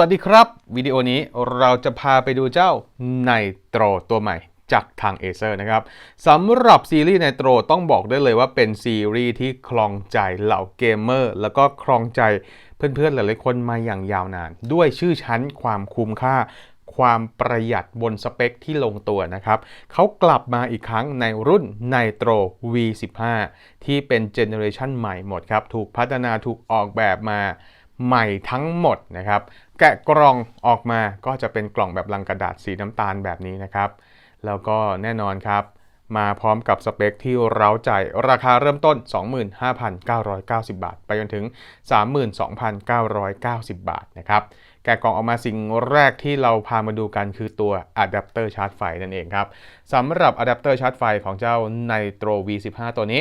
วัสดีครับ วิดีโอนี้เราจะพาไปดูเจ้าไนโตรตัวใหม่จากทาง Acer นะครับสำหรับซีรีส์ไนโตรต้องบอกได้เลยว่าเป็นซีรีส์ที่คลองใจเหล่าเกมเมอร์ แล้วก็คลองใจเพื่อนๆหลายๆคนมาอย่างยาวนาน ด้วยชื่อชั้นความคุ้มค่า ความประหยัดบนสเปคที่ลงตัวนะครับเขากลับมาอีกครั้งในรุ่น Nitro V15 ที่เป็นเจเนอเรชันใหม่หมดครับ ถูกพัฒนาถูกออกแบบมา ใหม่ทั้งหมดนะครับ แกะกล่องออกมาก็จะเป็นกล่องแบบลังกระดาษสีน้ำตาลแบบนี้นะครับ แล้วก็แน่นอนครับ มาพร้อมกับสเปคที่เร้าใจราคาเริ่มต้น 25,990 บาท ไปจนถึง 32,990 บาทนะครับแกะกล่องออกมาสิ่งแรกที่เราพามาดูกันคือตัวอะแดปเตอร์ชาร์จไฟนั่นเองครับสำหรับอะแดปเตอร์ชาร์จไฟของเจ้า Nitro V15 ตัวนี้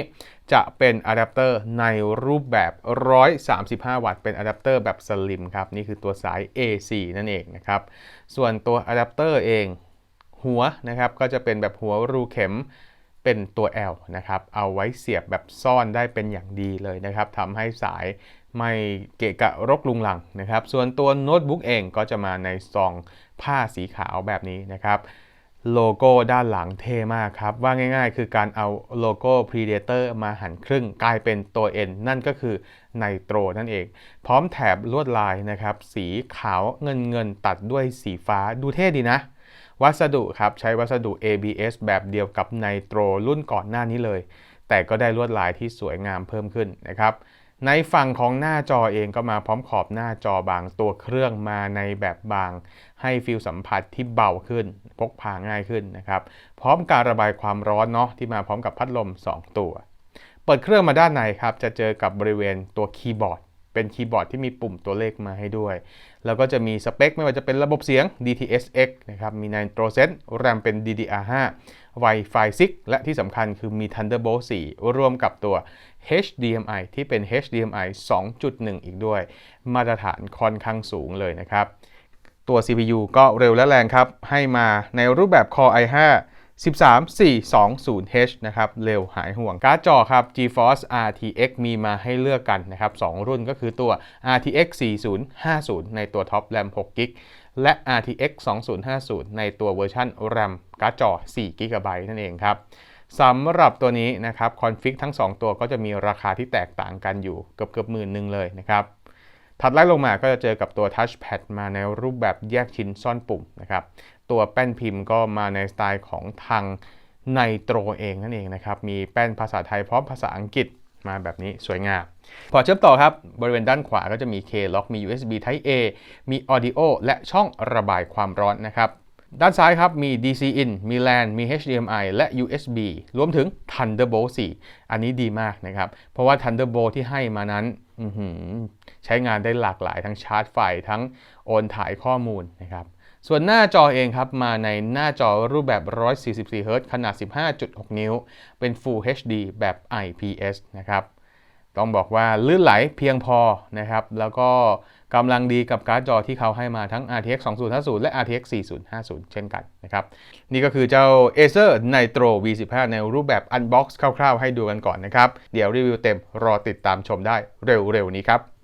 จะเป็นอะแดปเตอร์ในรูปแบบ 135 วัตต์เป็นอะแดปเตอร์แบบสลิมครับ นี่คือตัวสาย AC นั่นเองนะครับ ส่วนตัวอะแดปเตอร์เอง หัวนะครับก็จะเป็นแบบหัวรูเข็มเป็นตัว L นะครับ เอาไว้เสียบแบบซ่อนได้เป็นอย่างดีเลยนะครับทำให้สายไม่เกะกะรกลุงลังนะครับ ส่วนตัวโน้ตบุ๊กเองก็จะมาในซองผ้าสีขาวแบบนี้นะครับโลโก้ด้านหลังเท่มากครับ ว่าง่ายๆ คือการเอาโลโก้ Predator มาหันครึ่งกลายเป็นตัว N นั่นก็คือไนโตรนั่นเอง พร้อมแถบลวดลายนะครับ สีขาวเงินเงินตัดด้วยสีฟ้าดูเท่ดีนะ วัสดุครับใช้วัสดุ ABS แบบเดียวกับไนโตรรุ่นก่อนหน้านี้เลย แต่ก็ได้ลวดลายที่สวยงามเพิ่มขึ้นนะครับ ในฝั่งของหน้าจอเองก็มาพร้อมขอบหน้าจอบางตัวเครื่องมาในแบบบาง ให้ฟิลสัมผัสที่เบาขึ้น พกพาง่ายขึ้นนะครับ พร้อมการระบายความร้อนเนาะที่มาพร้อมกับพัดลม 2 ตัว เปิดเครื่องมาด้านในครับจะเจอกับบริเวณตัวคีย์บอร์ด เป็นคีย์บอร์ดที่มีปุ่มตัวเลขมาให้ด้วย แล้วก็จะมีสเปคไม่ว่าจะเป็นระบบเสียง DTS:X นะครับ มี Nitro Sense RAM เป็น DDR5 Wi-Fi 6 และที่สำคัญคือมี Thunderbolt 4 ร่วมกับตัว HDMI ที่เป็น HDMI 2.1 อีกด้วย มาตรฐานค่อนข้างสูงเลยนะครับ ตัว CPU ก็เร็วและแรงครับ ให้มาในรูปแบบ Core i5 13420H นะครับ เร็วหายห่วง การ์ดจอครับ GeForce RTX มีมาให้เลือกกันนะครับ 2 รุ่นก็คือตัว RTX 4050 ในตัวท็อป RAM 6 g b และ RTX 2050 ในตัวเวอร์ชัน RAM การ์ดจอ4 GB นั่นเองครับสำหรับตัวนี้นะครับคอนฟิกทั้ง 2 ตัวก็จะมีราคาที่แตกต่างกันอยู่เกือบเกือบหมื่นหนึ่งเลยนะครับ ถัดไล่ลงมาก็จะเจอกับตัว Touchpad มาในรูปแบบแยกชิ้นซ่อนปุ่มนะครับ ตัวแป้นพิมพ์ก็มาในสไตล์ของทางไนโตรเองนั่นเองนะครับ มีแป้นภาษาไทยพร้อมภาษาอังกฤษมาแบบนี้สวยงาม พอเชื่อมต่อครับ บริเวณด้านขวาก็จะมี K-Lock มี USB Type A มี Audio และช่องระบายความร้อนนะครับ ด้านซ้ายครับมี DC in มี LAN มี HDMI และ USB รวมถึง Thunderbolt 4 อันนี้ดีมากนะครับ เพราะว่า Thunderbolt ที่ให้มานั้นใช้งานได้หลากหลายทั้งชาร์จไฟทั้งโอนถ่ายข้อมูลนะครับ ส่วนหน้าจอเองครับ มาในหน้าจอรูปแบบ 144 Hz ขนาด 15.6 นิ้ว เป็น Full HD แบบ IPS นะครับ ต้องบอกว่าลื่นไหลเพียงพอนะครับ แล้วก็กำลังดีกับการ์ดจอที่เขาให้มาทั้ง RTX 2050 และ RTX 4050 เช่นกันนะครับ นี่ก็คือเจ้า Acer Nitro V15 ในรูปแบบ Unbox คร่าวๆ ให้ดูกันก่อนนะครับ เดี๋ยวรีวิวเต็มรอติดตามชมได้เร็วๆนี้ครับ